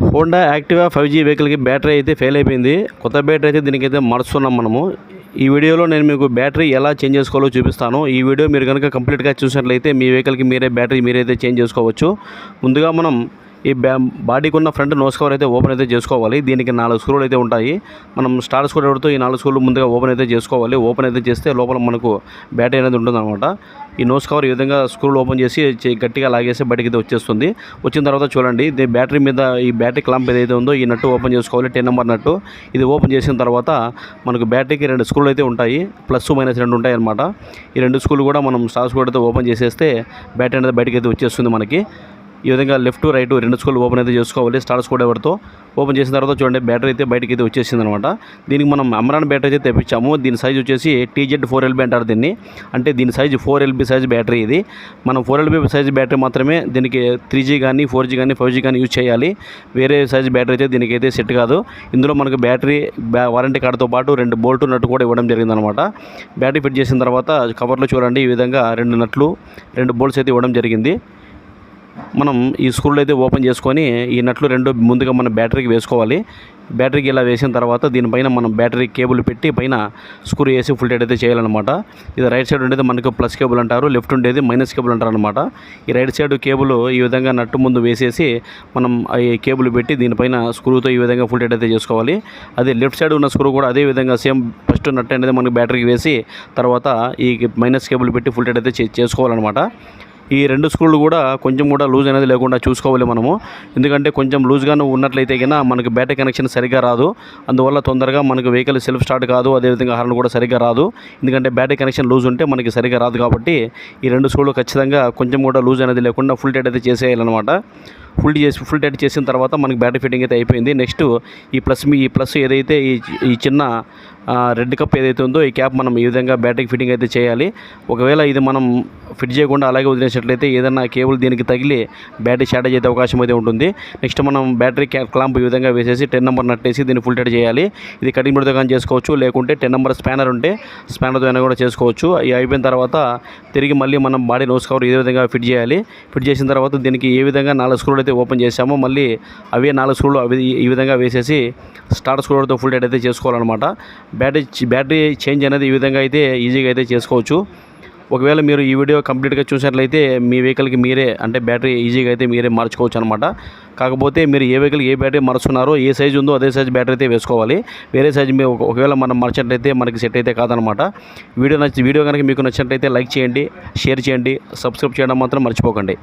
Honda Activa five G వెహికల్కి battery అయితే fail అయిపోయింది. కొత్త బ్యాటరీ అయితే దీనికైతే మరుస్తున్నాం మనము. ఈ వీడియోలో నేను మీకు బ్యాటరీ ఎలా చేంజ్ చేసుకోవాలో చూపిస్తాను. ఈ వీడియో మీరు కనుక కంప్లీట్గా చూసినట్లయితే మీ వెహికల్కి మీరే బ్యాటరీ మీరైతే చేంజ్ చేసుకోవచ్చు. ముందుగా మనం ఈ బ్యా బాడీకి ఉన్న ఫ్రంట్ నోస్ కవర్ అయితే ఓపెన్ అయితే చేసుకోవాలి. దీనికి నాలుగు స్క్రూలు అయితే ఉంటాయి. మనం స్టార్ట్ స్క్రూ డ్రైవర్తో ఈ నాలుగు స్క్రూలు ముందుగా ఓపెన్ అయితే చేసుకోవాలి. ఓపెన్ అయితే చేస్తే లోపల మనకు బ్యాటరీ అనేది ఉంటుందన్నమాట. ఈ నోస్ కవర్ ఈ విధంగా స్క్రూలు ఓపెన్ చేసి గట్టిగా లాగేసి బయటకి అయితే వచ్చేస్తుంది. వచ్చిన తర్వాత చూడండి ఇది బ్యాటరీ మీద ఈ బ్యాటరీ క్లాంప్ ఏదైతే ఉందో ఈ నట్టు ఓపెన్ చేసుకోవాలి. Ten number nut. ఇది ఓపెన్ చేసిన తర్వాత మనకు బ్యాటరీకి రెండు స్క్రూలు అయితే ఉంటాయి. ప్లస్ మైనస్ రెండు ఉంటాయి అన్నమాట. ఈ రెండు స్క్రూలు కూడా మనం స్టార్ స్క్రూ అయితే ఓపెన్ చేసేస్తే బ్యాటరీ అనేది బయటకి అయితే వచ్చేస్తుంది మనకి. ఈ విధంగా లెఫ్ట్ రైట్ రెండు స్కూల్ ఓపెన్ అయితే చేసుకోవాలి. స్టార్ స్కూల్ ఎవరితో? ఓపెన్ చేసిన తర్వాత చూడండి బ్యాటరీ అయితే బయటకి అయితే వచ్చేసింది అనమాట దీనికి మనం అమరాన్ బ్యాటరీ అయితే తెప్పించాము. దీని సైజ్ వచ్చేసి టీజెడ్ ఫోర్ ఎల్బీ అంటారు దీన్ని. అంటే దీని size four LB size battery ఇది. మనం ఫోర్ ఎల్బీ సైజ్ బ్యాటరీ మాత్రమే దీనికి త్రీ జీ కానీ ఫోర్ జీ కానీ ఫైవ్ జీ కానీ యూజ్ చేయాలి. వేరే సైజ్ బ్యాటరీ అయితే దీనికి అయితే సెట్ కాదు. ఇందులో మనకు బ్యాటరీ వారంటీ కార్డుతో పాటు రెండు బోల్ట్ నట్టు కూడా ఇవ్వడం జరిగిందనమాట. బ్యాటరీ ఫిట్ చేసిన తర్వాత కవర్లో చూడండి ఈ విధంగా రెండు నట్లు రెండు బోల్ట్స్ అయితే ఇవ్వడం జరిగింది. మనం ఈ స్క్రూలు అయితే ఓపెన్ చేసుకొని ఈ నట్లు రెండు ముందుగా మనం బ్యాటరీకి వేసుకోవాలి. బ్యాటరీకి ఇలా వేసిన తర్వాత దీనిపైన మనం బ్యాటరీ కేబుల్ పెట్టి పైన స్క్రూ వేసి ఫుల్ టైట్ అయితే చేయాలన్నమాట. ఇది రైట్ సైడ్ ఉండేది మనకు ప్లస్ కేబుల్ అంటారు లెఫ్ట్ ఉండేది మైనస్ కేబుల్ అంటారు అనమాట ఈ రైట్ సైడ్ కేబుల్ ఈ విధంగా నట్టు ముందు వేసేసి మనం ఈ కేబుల్ పెట్టి దీనిపైన స్క్రూతో ఈ విధంగా ఫుల్ టైట్ అయితే చేసుకోవాలి. అదే లెఫ్ట్ సైడ్ ఉన్న స్క్రూ కూడా అదే విధంగా సేమ్ ఫస్ట్ నట్ అనేది మనకి బ్యాటరీకి వేసి తర్వాత ఈ మైనస్ కేబుల్ పెట్టి ఫుల్ టైట్ అయితే చేసుకోవాలన్నమాట. ఈ రెండు స్క్రూలు కూడా కొంచెం కూడా లూజ్ అనేది లేకుండా చూసుకోవాలి మనము. ఎందుకంటే కొంచెం లూజ్గానే ఉన్నట్లయితే కన్నా మనకి బ్యాటరీ కనెక్షన్ సరిగ్గా రాదు. అందువల్ల తొందరగా మనకు వెహికల్ సెల్ఫ్ స్టార్ట్ కాదు. అదేవిధంగా హార్న్ కూడా సరిగ్గా రాదు. ఎందుకంటే బ్యాటరీ కనెక్షన్ లూజ్ ఉంటే మనకి సరిగ్గా రాదు కాబట్టి ఈ రెండు స్క్రూలు ఖచ్చితంగా కొంచెం కూడా లూజ్ అనేది లేకుండా ఫుల్ టైట్ అయితే చేసేయాలన్నమాట. ఫుల్ చేసి ఫుల్ టైట్ చేసిన తర్వాత మనకి బ్యాటరీ ఫిట్టింగ్ అయితే అయిపోయింది. నెక్స్ట్ ఈ ప్లస్ మీ ఈ ప్లస్ ఏదైతే ఈ ఈ చిన్న రెడ్ కప్ ఏదైతే ఉందో ఈ క్యాప్ మనం ఈ విధంగా బ్యాటరీకి ఫిట్టింగ్ అయితే చేయాలి. ఒకవేళ ఇది మనం ఫిట్ చేయకుండా అలాగే వదిలేసినట్లయితే ఏదైనా కేబుల్ దీనికి తగిలి బ్యాటరీ షార్టేజ్ అయితే అవకాశం అయితే ఉంటుంది. నెక్స్ట్ మనం బ్యాటరీ క్లాంప్ ఈ విధంగా వేసేసి టెన్ నెంబర్ నట్టేసి దీన్ని ఫుల్ టైట్ చేయాలి. ఇది కటింగ్ బోర్డుతో కానీ చేసుకోవచ్చు లేకుంటే టెన్ నెంబర్ స్పానర్ ఉంటే స్పానర్తో అయినా కూడా చేసుకోవచ్చు. ఇది అయిపోయిన తర్వాత తిరిగి మళ్ళీ మనం బాడీ నోస్ కవర్ ఇదే విధంగా ఫిట్ చేయాలి. ఫిట్ చేసిన తర్వాత దీనికి ఏ విధంగా నాలుగు స్క్రూలు అయితే ఓపెన్ చేసామో మళ్ళీ అవే నాలుగు స్క్రూలు అవి ఈ విధంగా వేసేసి స్టార్ట్ స్క్రూలతో ఫుల్ టైట్ అయితే చేసుకోవాలన్నమాట. బ్యాటరీ బ్యాటరీ చేంజ్ అనేది ఈ విధంగా అయితే ఈజీగా అయితే చేసుకోవచ్చు. ఒకవేళ మీరు ఈ వీడియో కంప్లీట్గా చూసినట్లయితే మీ వెహికల్కి మీరే అంటే బ్యాటరీ ఈజీగా అయితే మీరే మార్చుకోవచ్చు అనమాట కాకపోతే మీరు ఏ వెహికల్ ఏ బ్యాటరీ మార్చున్నారో ఏ సైజు ఉందో అదే సైజ్ బ్యాటరీ అయితే వేసుకోవాలి. వేరే సైజు మీ ఒకవేళ మనం మార్చినట్లయితే మనకి సెట్ అయితే కాదనమాట వీడియో నచ్చి వీడియో కనుక మీకు నచ్చినట్లయితే లైక్ చేయండి షేర్ చేయండి సబ్స్క్రైబ్ చేయడం మాత్రం మర్చిపోకండి.